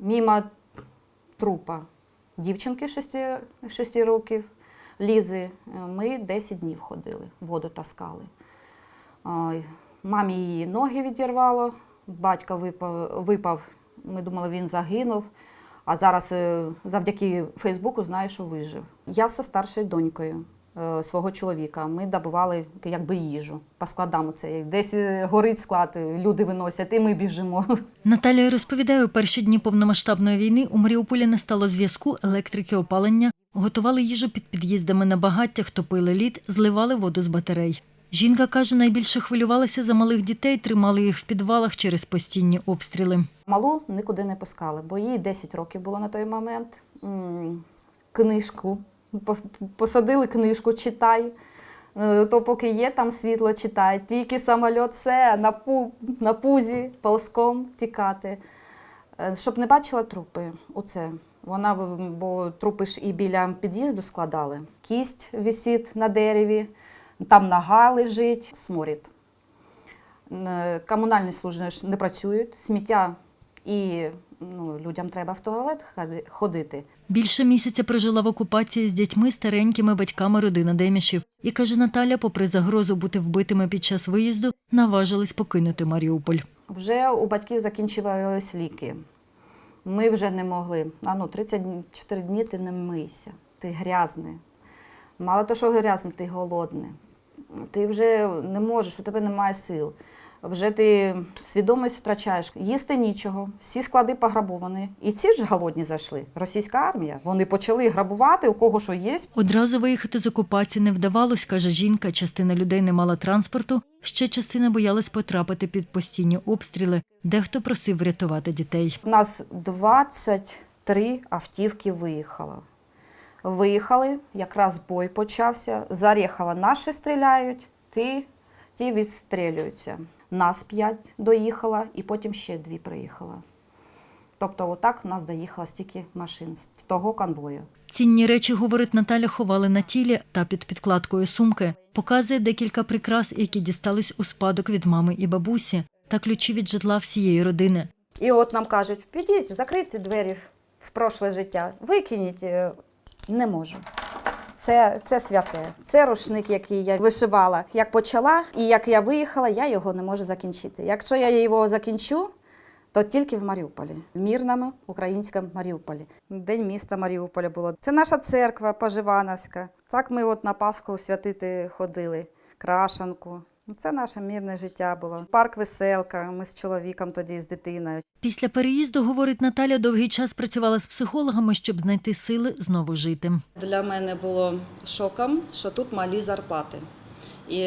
мімо трупа дівчинки 6, 6 років, Лізи, е, ми 10 днів ходили, воду таскали. Мамі її ноги відірвало, батько випав, випав, ми думали, він загинув. А зараз е, завдяки Фейсбуку знаю, що вижив. Я зі старшою донькою свого чоловіка. Ми добували якби їжу по складам. Це десь е, горить склад, е, люди виносять, і ми біжимо. Наталія розповідає, у перші дні повномасштабної війни у Маріуполі не стало зв'язку, електрики, опалення, готували їжу під під'їздами на багаттях, топили лід, зливали воду з батарей. Жінка каже, найбільше хвилювалася за малих дітей, тримали їх в підвалах через постійні обстріли. Малу нікуди не пускали, бо їй 10 років було на той момент. Книжку. Пос- Посадили книжку, читай. Е, То поки є там світло, читай. Тільки самоліт, все на, пу, на пузі, ползком тікати. Е, Щоб не бачила трупи. Оце. Вона, бо трупи ж і біля під'їзду складали. Кість висить на дереві, там нога лежить, сморід. Е, Комунальні служби не працюють, сміття і ну, людям треба в туалет ходити. Більше місяця прожила в окупації з дітьми, старенькими батьками родина Демішів. І каже Наталя, попри загрозу бути вбитими під час виїзду, наважились покинути Маріуполь. Вже у батьків закінчувались ліки. Ми вже не могли. А ну, 34 дні ти не мийся, ти грязний. Мало того, що грязний, ти голодний. Ти вже не можеш, у тебе немає сил. Вже ти свідомість втрачаєш. Їсти нічого, всі склади пограбовані. І ці ж голодні зайшли. Російська армія. Вони почали грабувати, у кого що є. Одразу виїхати з окупації не вдавалось, каже жінка. Частина людей не мала транспорту, ще частина боялась потрапити під постійні обстріли. Дехто просив врятувати дітей. У нас 23 автівки виїхало. Виїхали, якраз бой почався. З Орєхова наші стріляють, ті, ті відстрілюються. Нас п'ять доїхало, і потім ще дві приїхало. Тобто, отак нас доїхало стільки машин з того конвою. Цінні речі, говорить Наталя, ховали на тілі та під підкладкою сумки. Показує декілька прикрас, які дістались у спадок від мами і бабусі, та ключі від житла всієї родини. І от нам кажуть, підіть, закрийте двері в- в прошле життя, викиніть. Е, Не можу. Це, це святе. Це рушник, який я вишивала. Як почала і як я виїхала, я його не можу закінчити. Якщо я його закінчу, то тільки в Маріуполі, в мирному українському Маріуполі. День міста Маріуполя було. Це наша церква Поживановська. Так ми от на Пасху святити ходили, крашанку. Це наше мирне життя було. Парк веселка. Ми з чоловіком тоді з дитиною. Після переїзду, говорить Наталя, довгий час працювала з психологами, щоб знайти сили знову жити. Для мене було шоком, що тут малі зарплати. І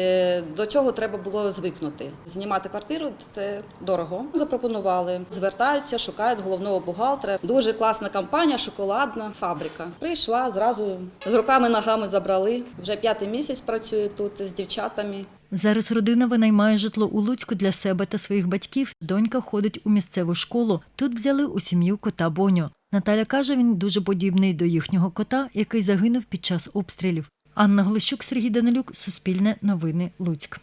до цього треба було звикнути. Знімати квартиру це дорого. Запропонували, звертаються, шукають головного бухгалтера. Дуже класна компанія, шоколадна фабрика. Прийшла зразу з руками ногами забрали. Вже п'ятий місяць працюю тут з дівчатами. Зараз родина винаймає житло у Луцьку для себе та своїх батьків. Донька ходить у місцеву школу. Тут взяли у сім'ю кота Боню. Наталя каже, він дуже подібний до їхнього кота, який загинув під час обстрілів. Анна Глищук, Сергій Данилюк, Суспільне новини, Луцьк.